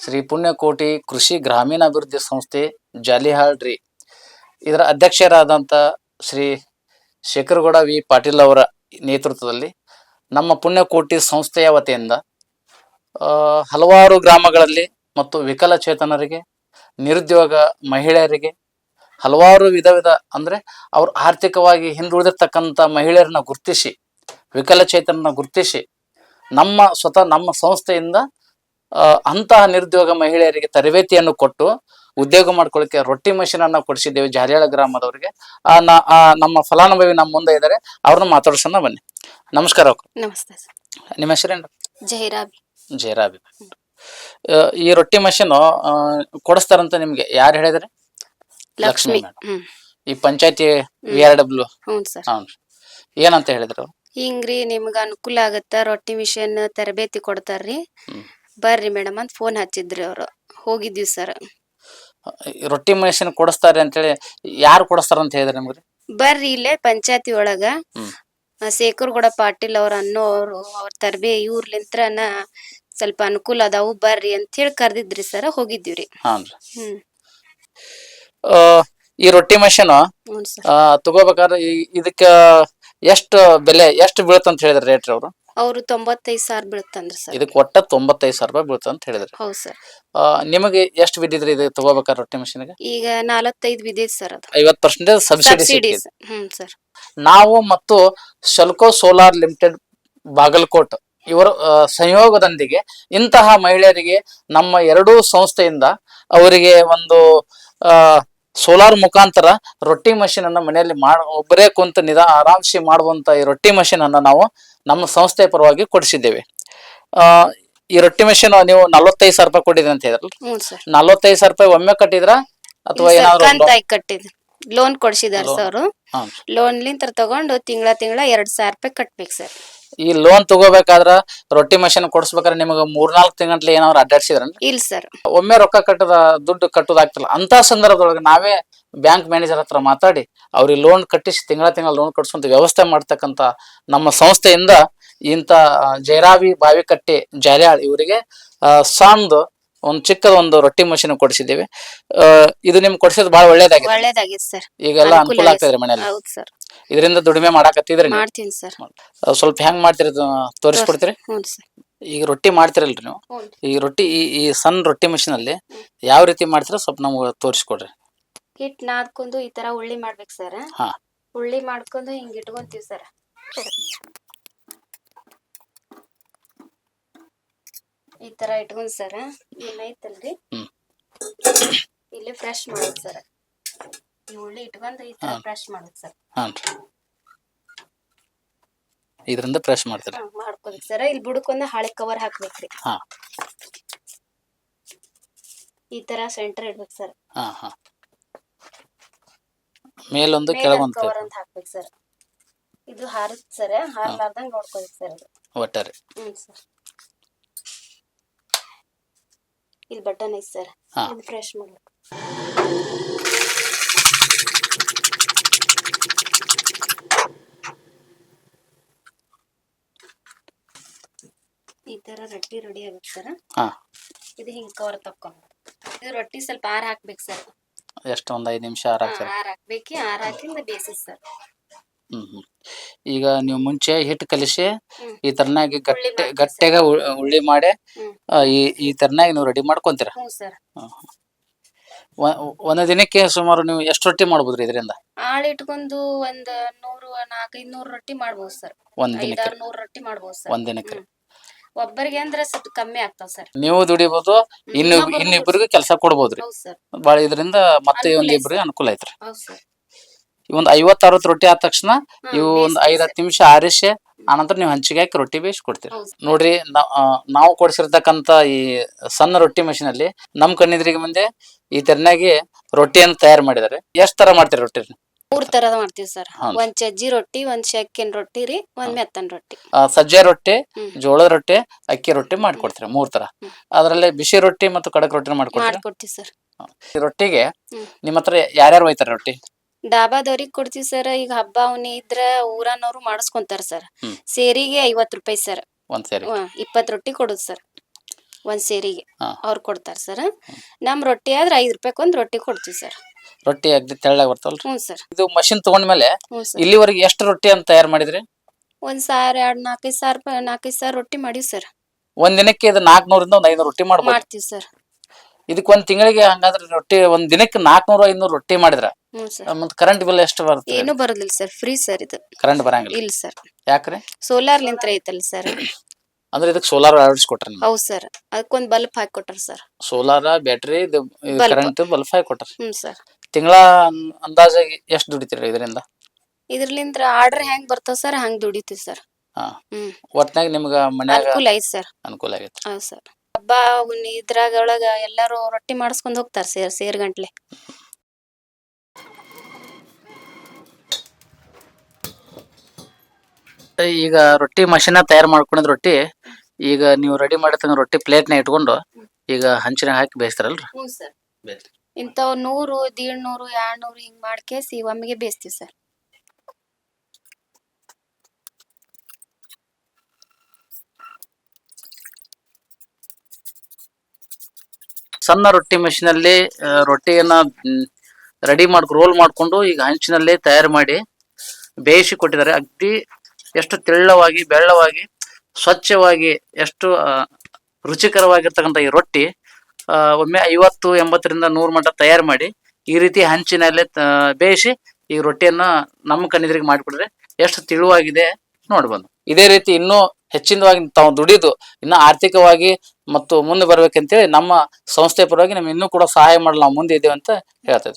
ಶ್ರೀ ಪುಣ್ಯಕೋಟಿ ಕೃಷಿ ಗ್ರಾಮೀಣಾಭಿವೃದ್ಧಿ ಸಂಸ್ಥೆ ಜಾಲಿಹಾಳ್ ರೀ. ಇದರ ಅಧ್ಯಕ್ಷರಾದಂಥ ಶ್ರೀ ಶೇಖರಗೌಡ ವಿ ಪಾಟೀಲ್ ಅವರ ನೇತೃತ್ವದಲ್ಲಿ ನಮ್ಮ ಪುಣ್ಯಕೋಟಿ ಸಂಸ್ಥೆಯ ವತಿಯಿಂದ ಹಲವಾರು ಗ್ರಾಮಗಳಲ್ಲಿ ಮತ್ತು ವಿಕಲಚೇತನರಿಗೆ, ನಿರುದ್ಯೋಗ ಮಹಿಳೆಯರಿಗೆ, ಹಲವಾರು ವಿಧ ವಿಧ ಅಂದ್ರೆ ಅವ್ರು ಆರ್ಥಿಕವಾಗಿ ಹಿಂದುಳಿದಿರ್ತಕ್ಕಂಥ ಮಹಿಳೆಯರನ್ನ ಗುರುತಿಸಿ ವಿಕಲಚೇತನನ್ನ ಗುರುತಿಸಿ, ನಮ್ಮ ಸ್ವತಃ ನಮ್ಮ ಸಂಸ್ಥೆಯಿಂದ ಅಂತಹ ನಿರುದ್ಯೋಗ ಮಹಿಳೆಯರಿಗೆ ತರಬೇತಿಯನ್ನು ಕೊಟ್ಟು ಉದ್ಯೋಗ ಮಾಡ್ಕೊಳ್ಳಿಕ್ಕೆ ರೊಟ್ಟಿ ಮಷೀನ್ ಅನ್ನ ಕೊಡಿಸಿದ್ದೇವೆ ಜಾರಿಯಾಳ ಗ್ರಾಮದವರಿಗೆ. ಆ, ನಮ್ಮ ಫಲಾನುಭವಿ ನಮ್ಮ ಮುಂದೆ ಇದ್ದಾರೆ. ಅವ್ರನ್ನ ಮಾತಾಡ್ಸೋಣ ಬನ್ನಿ. ನಮಸ್ಕಾರ. ನಮಸ್ತೆ ನಿಮ್ಮ ಹೆಸರೇನು? ಜಯರಾಬಿ. ಜಯರಾಬಿ ಈ ರೊಟ್ಟಿ ಮಷೀನ್ ಕೊಡಿಸ್ತಾರಂತ ನಿಮ್ಗೆ ಯಾರು ಹೇಳಿದ್ರೆ? ಲಕ್ಷ್ಮಿ. ಈ ಪಂಚಾಯತಿ ವಿ ಆರ್ ಡಬ್ಲ್ಯೂ ಏನಂತ ಹೇಳಿದ್ರು? ಹಿಂಗ್ರಿ ನಿಮ್ಗ ಅನುಕೂಲ ಆಗತ್ತ ರೊಟ್ಟಿ ಮಿಷನ್ ತರಬೇತಿ ಕೊಡ್ತಾರ್ರಿ. ಬರ್ರಿ ಮೇಡಮ್ ಅಂತ ಫೋನ್ ಹಚ್ಚಿದ್ರಿ ಅವರು. ಹೋಗಿದ್ವಿ ಸರ್ ರೊಟ್ಟಿ ಮಷೀನ್ ಕೊಡಿಸ್ತಾರೆ ಅಂತೇಳಿ ಯಾರು ಕೊಡಿಸ್ತಾರ ಅಂತ ಹೇಳಿದ್ರೆ ನಿಮ್ಗೆ? ಬರ್ರಿ ಇಲ್ಲೇ ಪಂಚಾಯತಿ ಒಳಗ. ಶೇಖರ್ಗೌಡ ಪಾಟೀಲ್ ಅವ್ರ ಅವರು ಅವ್ರ ತರಬೇ ಇವ್ರಲಿಂತ್ರನ ಸ್ವಲ್ಪ ಅನುಕೂಲ ಅದಾವು ಬರ್ರಿ ಅಂತ ಹೇಳಿ ಕರ್ದಿದ್ರಿ ಸರ್ ಹೋಗಿದ್ವಿ ಹ್ಮ್. ಆ, ಈ ರೊಟ್ಟಿ ಮಷೀನ್ ಹ್ಞೂ ಸರ್ ತಗೋಬೇಕಾದ್ರೆ ಇದಕ್ಕೆ ಇದಕ್ಕ ಎಷ್ಟು ಬೆಲೆ ಎಷ್ಟು ಬೀಳುತ್ತೆ ಅಂತ ಹೇಳಿದ್ರೆ ರೇಟ್ ಅವರು? ಅವ್ರು ತೊಂಬತ್ತೈದು ಸಾವಿರ ಬೀಳುತ್ತಂದ್ರೆ ಸರ್. ಇದಕ್ಕೆ ಒಟ್ಟ ತೊಂಬತ್ತೈದು ಸಾವಿರ ರೂಪಾಯಿ ಬೀಳುತ್ತೆ ಅಂತ ಹೇಳಿದ್ರಿ. ಹೌದು ಸರ್. ಆ, ನಿಮಗೆ ಎಷ್ಟು ಬಿದ್ದಿದ್ರಿ ಇದು ತಗೋಬೇಕಾದ್ರೆ ರೊಟ್ಟಿ ಮಷೀನ್ಗೆ? ಈಗ ನಲವತ್ತೈದು ಬಿದ್ದೈತಿ ಸರ್ ಅದು. ಐವತ್ತು ಪರ್ಸೆಂಟೇಜ್ ಸಬ್ಸಿಡಿ ಸಿಡಿ ಹ್ಮ್ ಸರ್. ನಾವು ಮತ್ತು ಶಲ್ಕೋ ಸೋಲಾರ್ ಲಿಮಿಟೆಡ್ ಬಾಗಲಕೋಟ್ ಇವರ ಆ, ಸಂಯೋಗದೊಂದಿಗೆ ಇಂತಹ ಮಹಿಳೆಯರಿಗೆ ನಮ್ಮ ಎರಡೂ ಸಂಸ್ಥೆಯಿಂದ ಅವರಿಗೆ ಒಂದು ಸೋಲಾರ್ ಮುಖಾಂತರ ರೊಟ್ಟಿ ಮಷಿನ್ ಅನ್ನ ಮನೆಯಲ್ಲಿ ಮಾಡ ಒಬ್ಬರೇ ಕುಂತ ನಿಧಾ ಆರಾಮ್ಸಿ ಮಾಡುವಂತ ಈ ರೊಟ್ಟಿ ಮಷಿನ್ ಅನ್ನ ನಾವು ನಮ್ಮ ಸಂಸ್ಥೆ ಪರವಾಗಿ ಕೊಡಿಸಿದ್ದೇವೆ. ಆ, ಈ ರೊಟ್ಟಿ ಮಷಿನ್ ನೀವು ನಲವತ್ತೈದು ಸಾವಿರ ರೂಪಾಯಿ ಕೊಟ್ಟಿದ್ರಿ ಅಂತ ಹೇಳಿದ್ರಲ್ಲ? ನಲ್ವತ್ತೈದು ಸಾವಿರ ರೂಪಾಯಿ ಒಮ್ಮೆ ಕಟ್ಟಿದ್ರ ಅಥವಾ ಏನಾದ್ರು ಕಟ್ಟಿದ್ರು ಲೋನ್ ಕೊಡ್ಸಿದಾರ. ಸರ್. ಲೋನ್ ಲಿಂತ ತಗೊಂಡು ತಿಂಗಳ ತಿಂಗಳ ಎರಡ್ ಸಾವಿರ ರೂಪಾಯಿ ಕಟ್ಬೇಕು ಸರ್. ಈ ಲೋನ್ ತಗೋಬೇಕಾದ್ರ ರೊಟ್ಟಿ ಮಷೀನ್ ಕೊಡಿಸ್ಬೇಕಾದ್ರೆ ನಿಮಗೆ ಮೂರ್ನಾಲ್ಕು ತಿಂಗಳ ಏನಾದ್ರು ಅಡ್ಡಾಡ್ಸಿದ್ರ ಇಲ್ಲ ಸರ್. ಒಮ್ಮೆ ರೊಕ್ಕ ಕಟ್ಟದ ದುಡ್ಡು ಕಟ್ಟುದಾಗ್ತಿಲ್ಲ ಅಂತ ಸಂದರ್ಭದೊಳಗೆ ನಾವೇ ಬ್ಯಾಂಕ್ ಮ್ಯಾನೇಜರ್ ಹತ್ರ ಮಾತಾಡಿ ಅವ್ರಿಗೆ ಲೋನ್ ಕಟ್ಟಿಸಿ ತಿಂಗಳ ತಿಂಗಳ ಲೋನ್ ಕಟ್ಸುವಂತ ವ್ಯವಸ್ಥೆ ಮಾಡ್ತಕ್ಕಂತ ನಮ್ಮ ಸಂಸ್ಥೆಯಿಂದ ಇಂಥ ಜೈರಾವಿ ಬಾವಿಕಟ್ಟೆ ಜಾಲ್ಯಾಳ್ ಇವರಿಗೆ ಸಾಂದ್ ಒಂದು ಚಿಕ್ಕದ ಒಂದು ರೊಟ್ಟಿ ಮಷೀನ್ ಕೊಡಿಸಿದ್ದೀವಿ. ಇದು ನಿಮ್ಗೆ ಕೊಡಿಸೋದು ಬಹಳ ಒಳ್ಳೇದಾಗಿದೆ ಒಳ್ಳೇದಾಗಿತ್ತು ಸರ್. ಈಗೆಲ್ಲ ಅನುಕೂಲ ಆಗ್ತದೆ ಮನೆಯಲ್ಲಿ. ಹೌದು ಸರ್. ಇದರಿಂದ ದುಡಿಮೆ ಮಾಡಾಕತ್ತಿದ್ರಿ ನೀವು? ಮಾಡ್ತೀನಿ ಸರ್. ಅದು ಸ್ವಲ್ಪ ಹೆಂಗ್ ಮಾಡ್ತೀರಿ ಅದು ತೋರಿಸ್ಕೊಡ್ತೀರಿ ಹ್ಞೂ ಸರ್. ಈಗ ರೊಟ್ಟಿ ಮಾಡ್ತಿರಲ್ರಿ ನೀವು? ಹ್ಞೂ ಈ ರೊಟ್ಟಿ ಈ ಈ ಸಣ್ಣ ರೊಟ್ಟಿ machine ಅಲ್ಲಿ ಯಾವ ರೀತಿ ಮಾಡ್ತೀರಾ ಸ್ವಲ್ಪ ನಮ್ಗೆ ತೋರಿಸ್ಕೊಡ್ರಿ. ಹಿಟ್ ನಾದ್ಕೊಂಡು ಈ ತರ ಉಳ್ಳಿ ಮಾಡ್ಬೇಕು ಸರ್. ಹಾ. ಉಳ್ಳಿ ಮಾಡ್ಕೊಂಡು ಹಿಂಗ್ ಇಟ್ಕೊಂತೀವಿ ಸರ್. ಈ ತರ ಇಟ್ಕೊಂಡ್ ಸರ್ ಏನೈತಲ್ರಿ ಹ್ಮ್. ಇಲ್ಲಿ ಫ್ರೆಶ್ ಮಾಡೋದು ಸರ್ ಈ ಉಳ್ಳಿ ಇಟ್ಕೊಂಡ್ ಈ ತರ ಫ್ರೆಶ್ ಮಾಡೋದು ಸರ್ ಹಾಂ ಇದರಿಂದ ಫ್ರೆಶ್ ಮಾಡ್ತಾರೆ? ಮಾಡ್ಕೋಬೇಕು ಸರ್ ಇಲ್ಲಿ ಬುಡಕ್ಕೊಂದು ಹಳೆ ಕವರ್ ಹಾಕ್ಬೇಕ್ರಿ. ಹಾ. ಈ ತರ ಸೆಂಟರ್ ಇಡ್ಬೇಕು ಸರ್ ಹಾ ಹಾ. ಮೇಲೊಂದು ಕೆಳಗೊಂದು ಕವರ್ ಅಂತ ಹಾಕ್ಬೇಕು ಸರ್ ಇದು ಹಾರುತ್ತೆ ಸರ್ ಹಾರಲಾರ್ದಂಗ್ ನೋಡ್ಕೋಬೇಕು ಸರ್ ಇದು ಒಟ್ಟಾರೆ. ಹ್ಮ್ ಸರ್ ಇಲ್ಲಿ ಬಟನ್ ಐತಿ ಸರ್. ಹಾ. ಇದು ಫ್ರೆಶ್ ಮಾಡ್ಬೇಕು. ಈ ತರ ರೊಟ್ಟಿ ರೆಡಿ ಆಗುತ್ತೆ ಸರ್. ಹಾ. ಇದು ಹಿಂಗ್ ಕವರ್ ತಕ್ಕೊಂಡು. ಇದು ರೊಟ್ಟಿ ಸ್ವಲ್ಪ ಆರ್ ಹಾಕ್ಬೇಕು ಸರ್. ಎಷ್ಟು ಒಂದು ಐದು ನಿಮಿಷ ಆರಾಗ್ತಾರೆ ಆರ್ ಹಾಕ್ಬೇಕು ಆರ್ ಹಾಕಿಂದ ಬೇಯಿಸಿ ಸರ್. ಹ್ಮ್ ಹ್ಮ್. ಈಗ ನೀವು ಮುಂಚೆ ಹಿಟ್ಟು ಕಲಿಸಿ ಈ ತರನಾಗಿ ಗಟ್ಟೆ ಗಟ್ಟೆಗ ಉ- ಉಳ್ಳಿ ಮಾಡಿ ಆ, ಈ ಈ ತರನಾಗಿ ನೀವು ರೆಡಿ ಮಾಡ್ಕೊಂತೀರ? ಹ್ಞೂ ಸರ್. ಒಂದು ದಿನಕ್ಕೆ ಸುಮಾರು ನೀವು ಎಷ್ಟು ರೊಟ್ಟಿ ಮಾಡ್ಬೋದ್ರಿ ಇದರಿಂದ? ಆಳು ಇಟ್ಕೊಂಡು ಒಂದ್ ನೂರು ನಾಲ್ಕೈದು ನೂರು ರೊಟ್ಟಿ ಮಾಡ್ಬೋದು ಸರ್. ಒಂದ್ ದಿನಕ್ಕೆ. ಐದಾರು ನೂರು ರೊಟ್ಟಿ ಮಾಡ್ಬೋದು ಸರ್. ಒಂದ್ ದಿನಕ್ಕೆ. ಒಬ್ಬರಿಗೆ ಅಂದ್ರೆ ಸ್ವಲ್ಪ ಕಮ್ಮಿ ಆಗ್ತಾವ ಸರ್. ನೀವು ದುಡಿಬೋದು ಇನ್ನು ಇನ್ನೊಬ್ಬರು ಇನ್ನಿಬ್ಬರಿಗೂ ಕೆಲಸ ಕೊಡ್ಬೋದ್ರಿ. ಹೌದು ಸರ್. ಬಾಳ ಇದರಿಂದ ಮತ್ತೆ ಅನುಕೂಲ ಐತೆ ಇಬ್ರಿಗೆ ಅನುಕೂಲ ಐತ್ರಿ. ಹೌದು ಸರ್. ಒಂದ್ ಐವತ್ ಅರವತ್ ರೊಟ್ಟಿ ಆದ ತಕ್ಷಣ ಇವು ಒಂದ್ ಐದ್ ಹತ್ತು ನಿಮಿಷ ಆರಿಸಿ ಆನಂತರ ನೀವು ಹಂಚಿಗೆ ಹಾಕಿ ರೊಟ್ಟಿ ಬೇಯಿಸಿ ಕೊಡ್ತೀರಿ ಹೌದು. ನೋಡ್ರಿ ನಾವು ಕೊಡಿಸಿರ್ತಕ್ಕಂತ ಈ ಸಣ್ಣ ರೊಟ್ಟಿ ಮಷೀನ್ ಅಲ್ಲಿ ನಮ್ ಕಣ್ಣಿದ್ರಿಗೆ ಮುಂದೆ ಈ ತರನಾಗಿ ರೊಟ್ಟಿಯನ್ನು ತಯಾರು ಮಾಡಿದಾರೆ. ಎಷ್ಟ್ ತರ ಮಾಡ್ತೀರಿ ರೊಟ್ಟಿ ಮೂರ್ ತರದ ಮಾಡ್ತೀವಿ ಸರ್. ಒಂದ್ ಚಜ್ಜಿ ರೊಟ್ಟಿ ಒಂದ್ ಶಕ್ಕಿನ ರೊಟ್ಟಿ ರೀ ಒಂದ್ ಮೆತ್ತನ್ ರೊಟ್ಟಿ. ಸಜ್ಜೆ ರೊಟ್ಟಿ ಜೋಳದ ರೊಟ್ಟಿ ಅಕ್ಕಿ ರೊಟ್ಟಿ ಮಾಡ್ಕೊಡ್ತೀರಿ ಮೂರ್ ತರ. ಅದ್ರಲ್ಲಿ ಬಿಸಿ ರೊಟ್ಟಿ ಮತ್ತು ಕಡಕ್ ರೊಟ್ಟಿ ಮಾಡ್ಕೊಡ್ತೀವಿ ಸರ್. ರೊಟ್ಟಿಗೆ. ನಿಮ್ಮ ಹತ್ರ ಯಾರ್ಯಾರು ಒಯ್ತಾರೆ ರೊಟ್ಟಿ? ಡಾಬಾದವ್ರಿಗೆ ಕೊಡ್ತೀವಿ ಸರ್. ಈಗ ಹಬ್ಬ ಅವನಿ ಇದ್ರ ಊರನವ್ರು ಮಾಡಿಸ್ಕೊಂತಾರ ಸರ್. ಹ್ಮ್. ಸೇರಿಗೆ ಐವತ್ ರೂಪಾಯಿ ಸರ್. ಒಂದ್ ಸೇರಿ ಇಪ್ಪತ್ ರೊಟ್ಟಿ ಕೊಡುದು ಸರ್. ಒಂದ್ ಸೇರಿಗೆ. ಹಾ. ಅವ್ರು ಕೊಡ್ತಾರ ಸರ್. ನಮ್ ರೊಟ್ಟಿ ಆದ್ರೆ ಐದ್ ರೂಪಾಯಿ ಒಂದ್ ರೊಟ್ಟಿ ಕೊಡ್ತೀವಿ ಸರ್. ರೊಟ್ಟಿ ಅಗ್ದಿ ತೆಳ್ಳಗೆ ಬರ್ತಾವಲ್ರಿ? ಹ್ಞೂ ಸರ್. ಇದು ಮಷಿನ್ ತಗೊಂಡ್ಮೇಲೆ ಹ್ಞೂ ಸರ್. ಇಲ್ಲಿವರೆಗೆ ಎಷ್ಟು ರೊಟ್ಟಿ ಅಂತ ತಯಾರು ಮಾಡಿದ್ರಿ? ಒಂದ್ ಸಾವಿರ ಎರಡ್ ನಾಲ್ಕೈದು ಸಾವಿರ ರೂಪಾಯಿ ನಾಲ್ಕೈದು ಸಾವಿರ ರೊಟ್ಟಿ ಮಾಡೀವಿ ಸರ್. ಒಂದ್ ದಿನಕ್ಕೆ ಇದು ನಾಲ್ಕನೂರಿಂದ ಒಂದ್ ಐನೂರು ರೊಟ್ಟಿ ಮಾಡ್ಬೋದು. ಮಾಡ್ತೀವಿ ಸರ್. ಇದಕ್ಕೆ ಒಂದ್ ತಿಂಗಳಿಗೆ ಹಂಗಾದ್ರೆ ರೊಟ್ಟಿ ಒಂದ್ ದಿನಕ್ಕೆ ನಾಲ್ಕನೂರು ಐನೂರು ರೊಟ್ಟಿ ಮಾಡಿದ್ರ ಹ್ಞೂ ಸರ್. ಮತ್ ಕರೆಂಟ್ ಬಿಲ್ ಎಷ್ಟು ಬರುತ್ತೆ ಏನು ಬರೋದಿಲ್ಲ ಸರ್ ಫ್ರೀ ಸರ್ ಇದು. ಕರೆಂಟ್ ಬರಂಗಿಲ್ಲ? ಇಲ್ಲ ಸರ್. ಯಾಕ್ರಿ? ಸೋಲಾರ್ ಲಿಂತ್ರ ಐತಲ್ಲ ಸರ್. ಅಂದ್ರೆ ಇದಕ್ಕೆ ಸೋಲಾರ್ ಅಳವಡಿಸ್ಕೊಟ್ರಿ ನೀವು? ಹೌದು ಸರ್. ಅದಕ್ಕೊಂದ್ ಬಲ್ಬ್ ಹಾಕಿ ಕೊಟ್ಟಾರ ಸರ್. ಸೋಲಾರ ಬ್ಯಾಟ್ರಿ ಇದು Bulb. ಕರೆಂಟ್ ಬಲ್ಫ್ ಹಾಕಿ ಕೊಟ್ರಿ. ಹ್ಞೂ ಸರ್. ತಿಂಗಳ ಅಂದಾಜಾಗಿ ಎಷ್ಟು ದುಡಿತೀರಿ ಇದರಿಂದ? ಇದ್ರಲಿಂತ್ರ ಆರ್ಡರ್ ಹೆಂಗ್ ಬರ್ತಾವ ಸರ್ ಹಂಗ್ ದುಡಿತೀವಿ ಸರ್. ಹಾ. ಹ್ಮ್. ಒಟ್ನಾಗ ನಿಮ್ಗ ಮನ್ಯಾಗ ಅನುಕೂಲ ಐತ್ ಸರ್. ಅನುಕೂಲ ಆಗೈತಿ ಹೌದು ಸರ್. ಹಬ್ಬ ಇದ್ರಾಗ ಒಳಗ ಎಲ್ಲಾರು ರೊಟ್ಟಿ ಮಾಡಿಸ್ಕೊಂಡ್ ಹೋಗ್ತಾರ ಸೇರ್ ಸೇರ್ ಗಂಟ್ಲೆ ಈಗ ರೊಟ್ಟಿ ಮಷಿನ ತಯಾರು ಮಾಡ್ಕೊಂಡಿದ್ ರೊಟ್ಟಿ ಈಗ ನೀವು ರೆಡಿ ಮಾಡಿದ ರೊಟ್ಟಿ ಪ್ಲೇಟ್ನ ಇಟ್ಕೊಂಡು ಈಗ ಹಂಚಿನ ಹಾಕಿ ಬೇಯಿಸ್ತಾರಲ್ರಿ? ಹ್ಞೂ ಸರ್. ಇಂಥವ್ ನೂರು ದೀಡ್ ನೂರು ಎರಡ್ ನೂರು ಹಿಂಗ್ ಮಾಡ್ಕೇಸಿ ಒಮ್ಮೆಗೆ ಬೇಯಿಸ್ತೀವಿ ಸರ್. ಸಣ್ಣ ರೊಟ್ಟಿ ಮಷಿನಲ್ಲಿ ರೊಟ್ಟಿಯನ್ನ ರೆಡಿ ಮಾಡ್ಕೊ ರೋಲ್ ಮಾಡ್ಕೊಂಡು ಈಗ ಹಂಚಿನಲ್ಲಿ ತಯಾರು ಮಾಡಿ ಬೇಯಿಸಿ ಕೊಟ್ಟಿದ್ದಾರೆ. ಅಗ್ದಿ ಎಷ್ಟು ತೆಳ್ಳವಾಗಿ, ಬೆಳ್ಳವಾಗಿ, ಸ್ವಚ್ಛವಾಗಿ, ಎಷ್ಟು ರುಚಿಕರವಾಗಿರ್ತಕ್ಕಂಥ ಈ ರೊಟ್ಟಿ ಒಮ್ಮೆ ಐವತ್ತು, ಎಂಬತ್ತರಿಂದ ನೂರು ಮಟ್ಟ ತಯಾರು ಮಾಡಿ ಈ ರೀತಿ ಹಂಚಿನಲ್ಲೇ ಬೇಯಿಸಿ ಈ ರೊಟ್ಟಿಯನ್ನ ನಮ್ಮ ಕಣ್ಣಿದ್ರಿಗೆ ಮಾಡಿಕೊಡ್ರೆ ಎಷ್ಟು ತಿಳುವಾಗಿದೆ ನೋಡ್ಬೋದು. ಇದೇ ರೀತಿ ಇನ್ನೂ ಹೆಚ್ಚಿನವಾಗಿ ತಾವು ದುಡಿದು, ಇನ್ನು ಆರ್ಥಿಕವಾಗಿ ಮತ್ತು ಮುಂದೆ ಬರ್ಬೇಕಂತೇಳಿ ನಮ್ಮ ಸಂಸ್ಥೆ ಪರವಾಗಿ ನಮ್ಗೆ ಇನ್ನೂ ಕೂಡ ಸಹಾಯ ಮಾಡಲು ನಾವು ಮುಂದೆ ಇದ್ದೇವೆ ಅಂತ ಹೇಳ್ತಾ